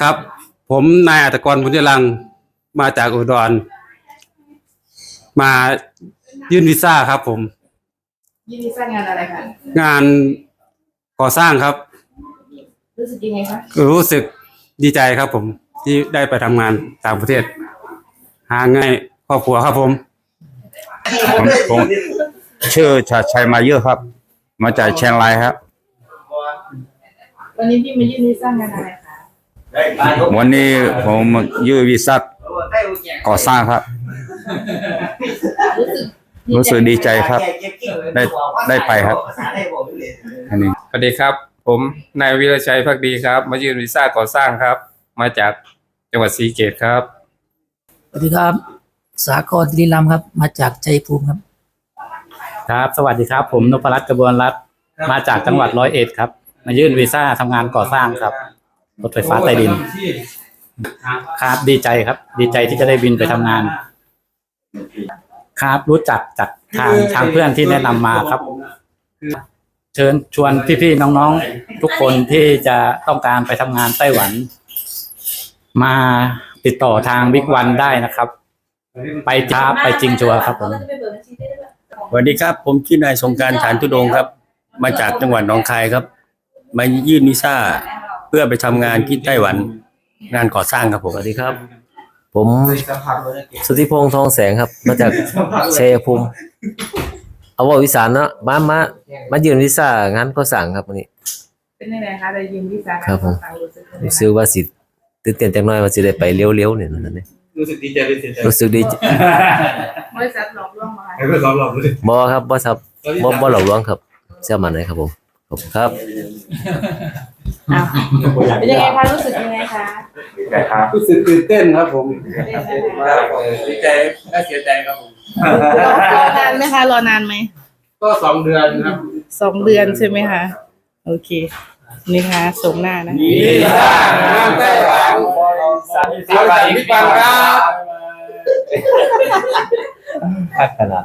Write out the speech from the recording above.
ครับ ผมนายอัตกรบุญยรังค์มาจากอุดร มายื่นวีซ่าครับ ผม ยินดีสร้างงานอะไรคะงานก่อสร้างครับ รู้สึกยังไงคะรู้สึกดีใจครับ ผมที่ได้ไปทำงานต่างประเทศ หาง่ายครอบครัวครับผม ผมผมชื่อชาติชัยมาเยอะครับ มาจากเชียงรายครับ วันนี้พี่มายื่นวีซ่างานอะไรคะ วันนี้ผมมายื่นวีซ่าก่อสร้างครับ รู้สึกดีใจครับ ได้ได้ไปครับอันนี้สวัสดีครับ ผมนายวิรชัยพักดีครับ มายื่นวีซ่าก่อสร้างครับ มาจากจังหวัดศรีเกตครับสวัสดีครับ สากรลีลำครับ มาจากใจภูมิครับ ครับ สวัสดีครับ ผมนพรัตน์กระบวนรัตน์มาจากจังหวัดร้อยเอ็ดครับ มายื่นวีซ่าทำงานก่อสร้างครับ รถไฟฟ้าใต้ดิน ครับดีใจครับ ดีใจที่จะได้บินไปทำงาน ครับรู้จักจากทางทางเพื่อนที่แนะนำมาครับ เชิญชวนพี่ๆน้องๆ ทุกคนที่จะต้องการไปทำงานไต้หวัน มาติดต่อทางบิ๊กวันได้นะครับ ไปท้าไปจริงชัวร์ครับผมสวัสดีครับ ผมชื่อนายสงกรารฐานทุดงค์ครับ มาจากจังหวัดหนองคายครับ มายื่นวีซ่าเพื่อไปทำงานที่ไต้หวัน งานก่อสร้างครับผม สวัสดีครับ ผมสุทธิพงษ์ทองแสงครับ มาจากชัยภูมิเอาว่าวิสานเนาะมามามายืนวีซ่างานก็สั่งครับวันนี้ เป็นยังไงคะได้ยินวีซ่าครับผมรู้สึกยังไงรู้สึกว่าสิตื่นเต้นจังน้อยว่าสิได้ไปเลี้ยวๆเนี่ยนั่นนี่รู้สึกดีใจดีใจรู้สึกดีใจบริษัทหลอกลวงมาคะให้เพื่อนสอนเราด้วยบ่ครับบ่ครับบ่บ่หลอกลวงครับเชื่อมั่นเลยครับผมขอบคุณครับ อ้าวเป็นยังไงคะรู้สึกยังไงคะรู้สึกตื่นเต้นครับผมเป็นยังไงคะดีใจและเสียใจครับผมรอนานไหมคะรอนานไหมก็สองเดือนครับสองเดือนใช่ไหมคะโอเคนี่ค่ะสมหน้านะวีซ่างานไต้หวันบริษัทบิ๊กบังครับพักขนาด